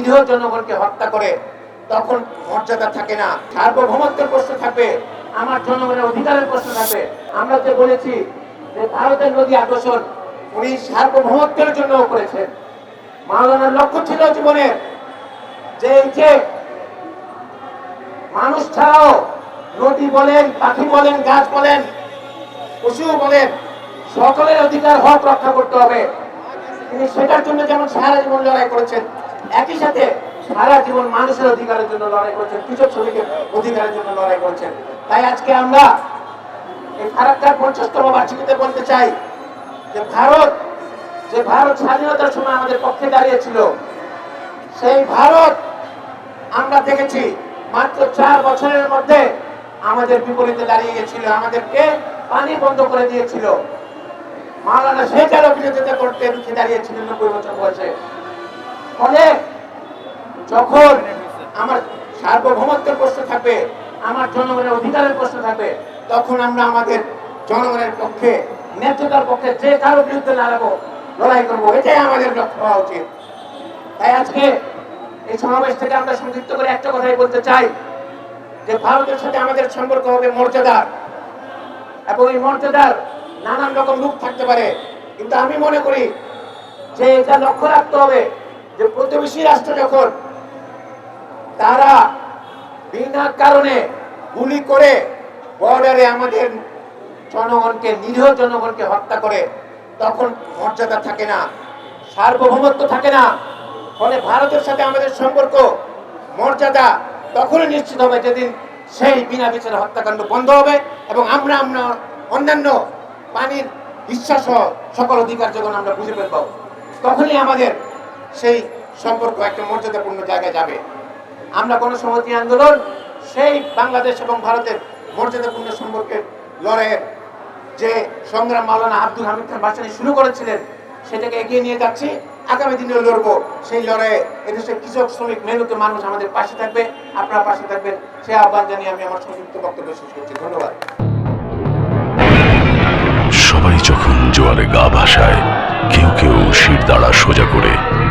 নিরীহ জনগণকে হত্যা করে, তখন মর্যাদা থাকে না। সার্বভৌমত্বের প্রশ্ন থাকবে, আমার জনগণের অধিকারের প্রশ্ন থাকবে। আমরা যে বলেছি যে ভারতের নদী আকর্ষণ উনি সার্বভৌমত্বের জন্য করেছেন। মাওলানার লক্ষ্য ছিল জীবনের যে এই যে মানুষ ছাড়াও নদী বলেন, পাখি বলেন, গাছ বলেন, পশু বলেন, সকলের অধিকার হক রক্ষা করতে হবে। তিনি সেটার জন্য যেমন সারা জীবন লড়াই করেছেন একই সাথে সারা জীবন মানুষের অধিকারের জন্য লড়াই করেছেন, কৃষক শ্রমিকের অধিকারের জন্য লড়াই করেছেন। তাই আজকে আমরা এই ফারাক্কার পঞ্চাশতম বার্ষিকীতে বলতে চাই যে ভারত যে ভারত স্বাধীনতার সময় আমাদের পক্ষে দাঁড়িয়েছিল, সেই ভারত আমরা দেখেছি মাত্র চার বছরের মধ্যে আমাদের বিপরীতে দাঁড়িয়ে গেছিল, আমাদেরকে পানি বন্ধ করে দিয়েছিল। মাওলানা শেখারও বিরোধিতা করতে রুখে দাঁড়িয়েছিলেন নব্বই বছর বয়সে। ফলে যখন আমার সার্বভৌমত্বের প্রশ্ন থাকবে, আমার জনগণের অধিকারের প্রশ্ন থাকবে, তখন আমরা আমাদের জনগণের পক্ষে, ন্যায্যতার পক্ষে যে কারও বিরুদ্ধে লড়াবো, লড়াই করব, এটাই আমাদের লক্ষ্য হওয়া উচিত। তাই আজকে এই সমাবেশ থেকে আমরা সংযুক্ত করে একটা কথাই বলতে চাই, যে ভারতের সাথে আমাদের সম্পর্ক হবে মর্যাদার। এবং এই মর্যাদার নানান রকম রূপ থাকতে পারে, কিন্তু আমি মনে করি যে এটা লক্ষ্য রাখতে হবে যে প্রতিবেশী রাষ্ট্র যখন তারা বিনা কারণে গুলি করে বর্ডারে আমাদের জনগণকে, নিরীহ জনগণকে হত্যা করে, তখন মর্যাদা থাকে না, সার্বভৌমত্ব থাকে না। ফলে ভারতের সাথে আমাদের সম্পর্ক, মর্যাদা তখনই নিশ্চিত হবে যেদিন সেই বিনা বিচারে হত্যাকাণ্ড বন্ধ হবে এবং আমরা আমরা অন্যান্য পানির বিশ্বাস সকল অধিকার যখন আমরা বুঝে ফেলব তখনই আমাদের সেই সম্পর্ক একটা মর্যাদাপূর্ণ জায়গায় যাবে। আমরা গণসংহতি আন্দোলন, সেই বাংলাদেশ এবং ভারতের মর্যাদাপূর্ণ সম্পর্কের লড়াইয়ের যে সংগ্রাম মাওলানা আব্দুল হামিদ খান ভাসানী শুরু করেছিলেন, সেটাকে এগিয়ে নিয়ে যাচ্ছি। আগামী দিনে লড়বো। সেই লড়াইয়ে এদেশের কৃষক, শ্রমিক, মেহনত মানুষ আমাদের পাশে থাকবে। আপনারা পাশে থাকবেন। সেই আহ্বান জানিয়ে আমি আমার সংযুক্ত বক্তব্য শেষ করছি। ধন্যবাদ। সবাই যখন জোয়ারে গা ভাসায়, কেউ কেউ শির দাঁড়া সোজা করে